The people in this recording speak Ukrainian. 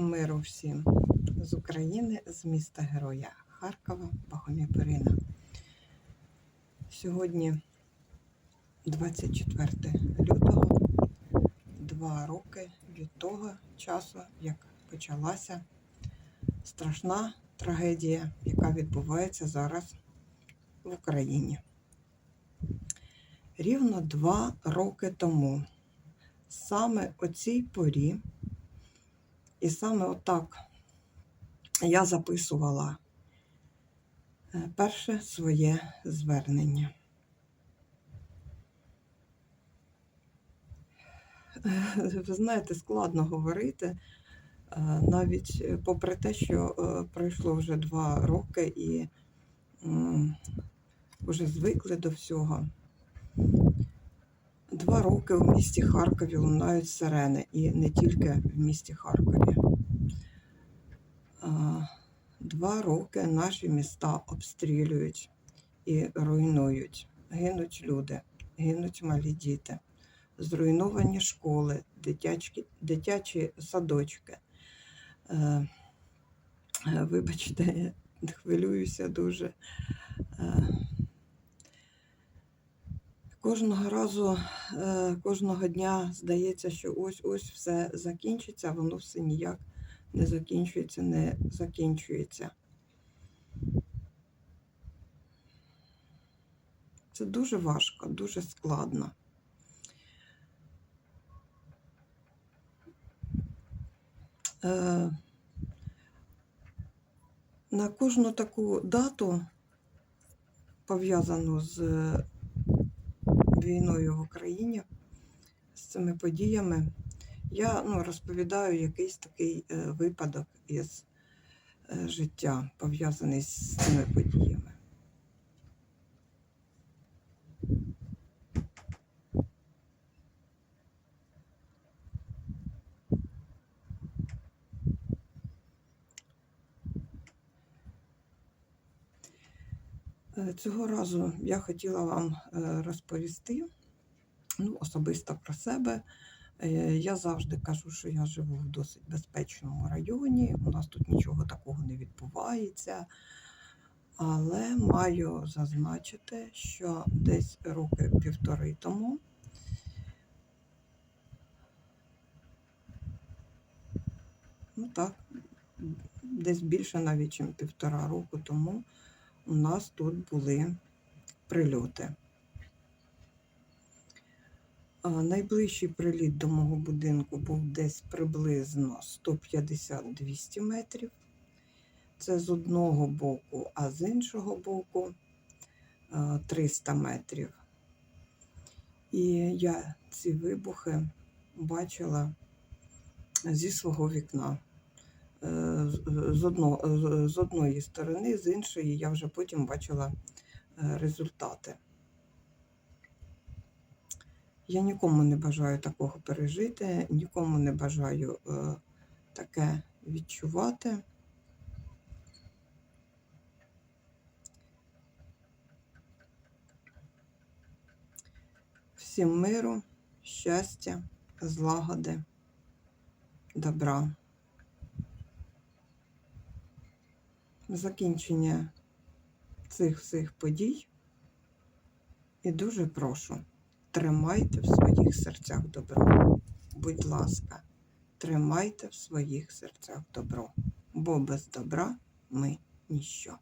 Миру всім з України, з міста Героя Харкова, Бахоміпирина. Сьогодні 24 лютого, два роки від того часу, як почалася страшна трагедія, яка відбувається зараз в Україні. Рівно два роки тому, саме о цій порі, і саме отак я записувала е, перше своє звернення. Е, Ви знаєте, складно говорити, е, навіть попри те, що пройшло вже два роки і вже звикли до всього. Два роки в місті Харкові лунають сирени, і не тільки в місті Харкові. Два роки наші міста обстрілюють і руйнують. Гинуть люди, гинуть малі діти, зруйновані школи, дитячі, дитячі садочки. Е, е, Вибачте, я хвилююся дуже. Кожного разу, е, кожного дня здається, що ось-ось все закінчиться, а воно все ніяк не закінчується, не закінчується. Це дуже важко, дуже складно. Е, На кожну таку дату, пов'язану з війною в Україні, з цими подіями, я ну, розповідаю якийсь такий е, випадок із е, життя, пов'язаний з цими подіями. Цього разу я хотіла вам е, розповісти ну, особисто про себе. Е, Я завжди кажу, що я живу в досить безпечному районі. У нас тут нічого такого не відбувається. Але маю зазначити, що десь роки півтори тому ну так, десь більше навіть, ніж півтора року тому у нас тут були прильоти. Найближчий приліт до мого будинку був десь приблизно 150-200 метрів. Це з одного боку, а з іншого боку 300 метрів. І я ці вибухи бачила зі свого вікна. З- одно, з- з одної сторони, з іншої я вже потім бачила е, результати. Я нікому не бажаю такого пережити, нікому не бажаю е, таке відчувати. Всім миру, щастя, злагоди, добра. Закінчення цих всіх подій. І дуже прошу, тримайте в своїх серцях добро. Будь ласка, тримайте в своїх серцях добро, бо без добра ми ніщо.